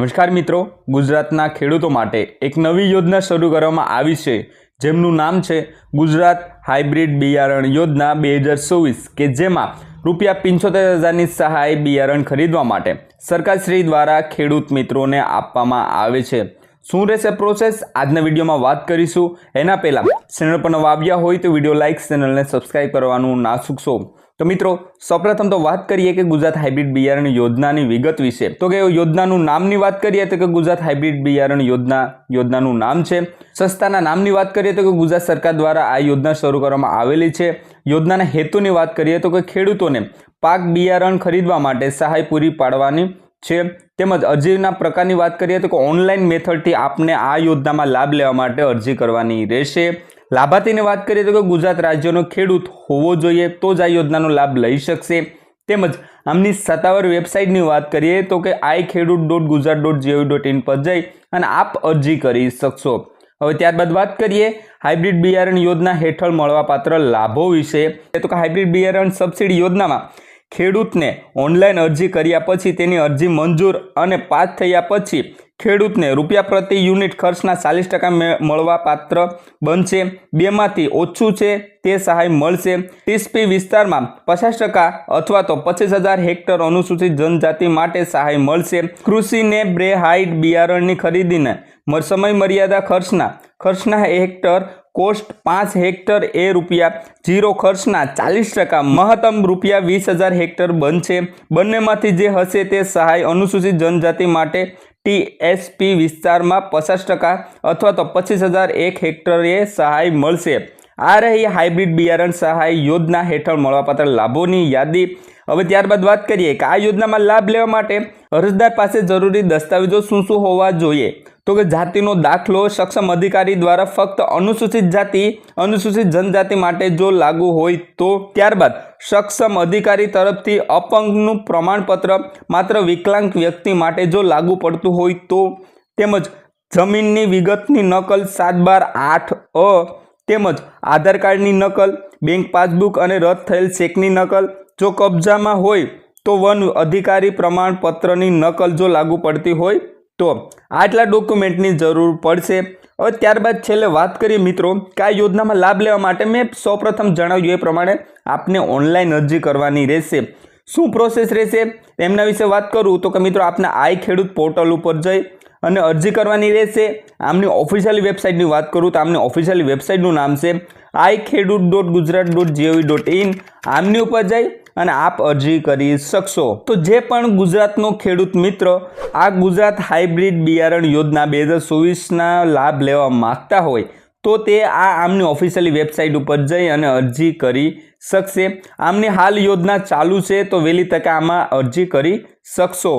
નમસ્કાર મિત્રો. ગુજરાતના ખેડૂતો માટે એક નવી યોજના શરૂ કરવામાં આવી છે, જેમનું નામ છે ગુજરાત હાઇબ્રિડ બિયારણ યોજના બે હજાર ચોવીસ, કે જેમાં રૂપિયા પંચોતેર હજારની સહાય બિયારણ ખરીદવા માટે સરકારશ્રી દ્વારા ખેડૂત મિત્રોને આપવામાં આવે છે. શું રહેશે પ્રોસેસ? આજના વિડીયોમાં વાત કરીશું. એના પહેલાં ચેનલ પર નવા આવ્યા હોય તો વીડિયો લાઇક, ચેનલને સબસ્ક્રાઇબ કરવાનું ના ચૂકશો તો મિત્રો, સૌપ્રથમ તો વાત કરીએ કે ગુજરાત હાઇબ્રિડ બિયારણ યોજનાની વિગત વિશે. તો કે યોજનાનું નામની વાત કરીએ તો કે ગુજરાત હાઇબ્રિડ બિયારણ યોજના, યોજનાનું નામ છે. સંસ્થાના નામની વાત કરીએ તો કે ગુજરાત સરકાર દ્વારા આ યોજના શરૂ કરવામાં આવેલી છે. યોજનાના હેતુની વાત કરીએ તો કે ખેડૂતોને પાક બિયારણ ખરીદવા માટે સહાય પૂરી પાડવાની છે. તેમજ અરજીના પ્રકારની વાત કરીએ તો કે ઓનલાઈન મેથડથી આપને આ યોજનામાં લાભ લેવા માટે અરજી કરવાની રહેશે. લાભાર્થીની વાત કરીએ તો કે ગુજરાત રાજ્યનો ખેડૂત હોવો જોઈએ તો જ આ યોજનાનો લાભ લઈ શકશે. તેમજ આમની સત્તાવાર વેબસાઇટની વાત કરીએ તો કે I Khedut dot Gujarat dot GOV dot in પર જઈ અને આપ અરજી કરી શકશો. હવે ત્યારબાદ વાત કરીએ હાઇબ્રિડ બિયારણ યોજના હેઠળ મળવાપાત્ર લાભો વિશે. તો કે હાઇબ્રિડ બિયારણ સબસિડી યોજનામાં ખેડૂતને ઓનલાઈન અરજી કર્યા પછી તેની અરજી મંજૂર અને પાસ થયા પછી ખેડૂતને રૂપિયા પ્રતિ યુનિટ ખર્ચના ચાલીસ ટકા મળવા પાત્ર બનશે. બેમાંથી ઓછું છે તે સહાય મળશે. ટીસપી વિસ્તારમાં પચાસ ટકા અથવા તો પચીસ હજાર હેક્ટર અનુસૂચિત જનજાતિ માટે સહાય મળશે. કૃષિને બ્રેહાઇટ બિયારણની ખરીદીને સમય મર્યાદા ખર્ચના ખર્ચના હેક્ટર કોસ્ટ પાંચ હેક્ટર એ રૂપિયા જીરો ખર્ચના ચાલીસ ટકા મહત્તમ રૂપિયા વીસ હજાર હેક્ટર બનશે. બંનેમાંથી જે હશે તે સહાય અનુસૂચિત જનજાતિ માટે ટીએસપી વિસ્તારમાં પચાસ ટકા અથવા તો પચીસ હજાર એક હેક્ટરે સહાય મળશે. આ રહી હાઇબ્રિડ બિયારણ સહાય યોજના હેઠળ મળવાપાત્ર લાભોની યાદી. હવે ત્યારબાદ વાત કરીએ કે આ યોજનામાં લાભ લેવા માટે અરજદાર પાસે જરૂરી દસ્તાવેજો શું શું હોવા જોઈએ? તો કે જાતિનો દાખલો, સક્ષમ અધિકારી દ્વારા ફક્ત અનુસૂચિત જાતિ, અનુસૂચિત જનજાતિ માટે જો લાગુ હોય તો. ત્યારબાદ, સક્ષમ અધિકારી તરફથી અપંગનું પ્રમાણપત્ર માત્ર વિકલાંગ વ્યક્તિ માટે જો લાગુ પડતું હોય તો. તેમજ જમીનની વિગતની નકલ સાત બાર આઠ અ તેમજ આધાર કાર્ડની નકલ, બેંક પાસબુક અને રદ થયેલ ચેકની નકલ. જો કબજામાં હોય તો વન અધિકારી પ્રમાણપત્રની નકલ જો લાગુ પડતી હોય તો આટલા ડોક્યુમેન્ટની જરૂર પડશે. હવે ત્યારબાદ છેલ્લે વાત કરીએ મિત્રો કે આ યોજનામાં લાભ લેવા માટે મેં સૌપ્રથમ જણાવ્યું એ પ્રમાણે આપને ઓનલાઈન અરજી કરવાની રહેશે. શું પ્રોસેસ રહેશે? એમના વિશે વાત કરું તો કે મિત્રો આપને આઈ ખેડૂત પોર્ટલ ઉપર જઈ અને અરજી કરવાની રહેશે. આમની ઓફિશિયલી વેબસાઇટની વાત કરું તો આમની ઓફિશિયલી વેબસાઇટનું નામ છે I Khedut dot Gujarat dot GOV dot in આમની ઉપર જઈ અને આપ અરજી કરી શકશો. તો જે પણ ગુજરાતનો ખેડૂત મિત્ર આ ગુજરાત હાઇબ્રિડ બિયારણ યોજના બે હજાર ચોવીસના લાભ લેવા માગતા હોય, તો તે આ આમની ઓફિશિયલી વેબસાઇટ ઉપર જઈ અને અરજી કરી શકશે. આમની હાલ યોજના ચાલુ છે તો વહેલી તકે આમાં અરજી કરી શકશો.